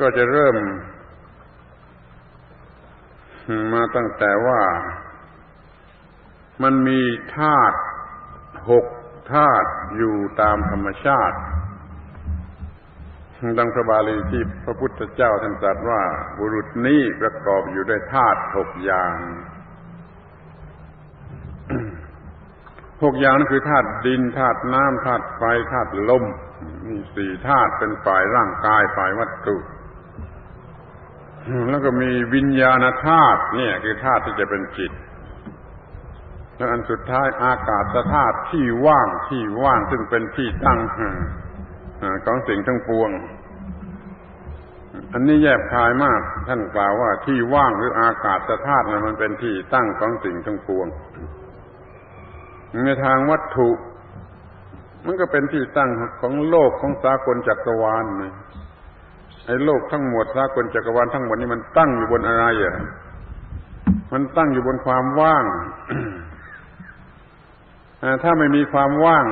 ก็จะเริ่ม มาตั้งแต่ว่ามันมีธาตุหกธาตุอยู่ตามธรรมชาติ ดังพระบาลีที่พระพุทธเจ้าท่านตรัสว่า บุรุษนี้ประกอบอยู่ด้วยธาตุหกอย่างหกอย่างนั้นคือธาตุดินธาตุน้ำธาตุไฟธาตุลม มีสี่ธาตุเป็นฝ่ายร่างกายฝ่ายวัตถุแล้วก็มีวิญญาณธาตุเนี่ย คือธาตุที่จะเป็นจิต แล้วอันสุดท้ายอากาศธาตุที่ว่างที่ว่างซึ่งเป็นที่ตั้งของสิ่งทั้งปวง อันนี้แยบคายมาก ท่านกล่าวว่าที่ว่างหรืออากาศธาตุมันเป็นที่ตั้งของสิ่งทั้งปวงในทางวัตถุ มันก็เป็นที่ตั้งของโลกของสากลจักรวาลนะไอ้โลกทั้งหมดสากลจักรวาลทั้งหมดนี้มันตั้งอยู่บนอะไรอะมันตั้งอยู่บนความว่างถ้าไม่มีความว่าง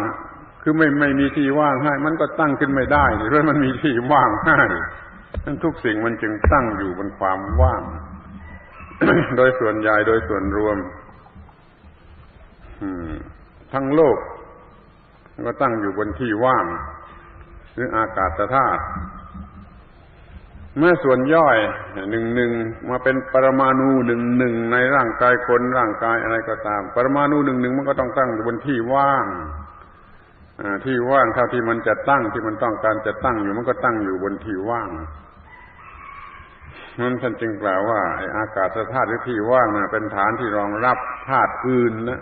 คือไม่ไม่มีที่ว่างให้ มันก็ตั้งขึ้นไม่ได้เพราะมันมีที่ว่างให้ทั้นทุกสิ่งมันจึงตั้งอยู่บนความว่าง โดยส่วนใหญ่โดยส่วนรวมทั้งโลก ก็ตั้งอยู่บนที่ว่าง หรืออากาศธาตุเมื่อส่วนย่อยหนึ่งหนึ่งมาเป็นปรมาณูหนึ่งหนึ่งในร่างกายคนร่างกายอะไรก็ตาม ปรมาณูหนึ่งหนึ่งมันก็ต้องตั้งอยู่บนที่ว่างที่ว่างเท่าที่มันจะตั้งที่มันต้องการจะตั้งอยู่มันก็ตั้งอยู่บนที่ว่างนั้นท่านจึงกล่าวว่าไออากาศธาตุหรือที่ว่างนะเป็นฐานที่รองรับธาตุอื่นนะ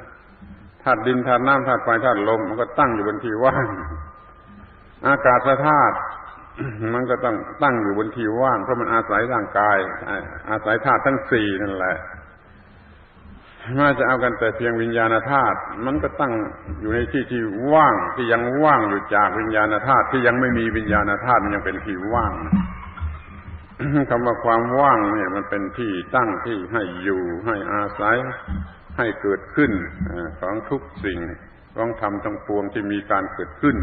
ธาตุดินธาตุน้ำธาตุไฟธาตุลมมันก็ตั้งอยู่บนที่ว่าง อากาศธาตุมันก็ต้องตั้งอยู่บนที่ว่างเพราะมันอาศัยร่างกาย อาศัยธาตุทั้งสี่นั่นแหละถ้าจะเอากันแต่เพียงวิญญาณธาตุมันก็ตั้งอยู่ในที่ที่ว่างที่ยังว่างอยู่จากวิญญาณธาตุที่ยังไม่มีวิญญาณธาตุมันยังเป็นที่ว่างคำว่าความว่างเนี่ย มันเป็นที่ตั้งที่ให้อยู่ให้อาศัย ให้เกิดขึ้นของทุกสิ่งของธรรมทั้งปวงที่มีการเกิดขึ้น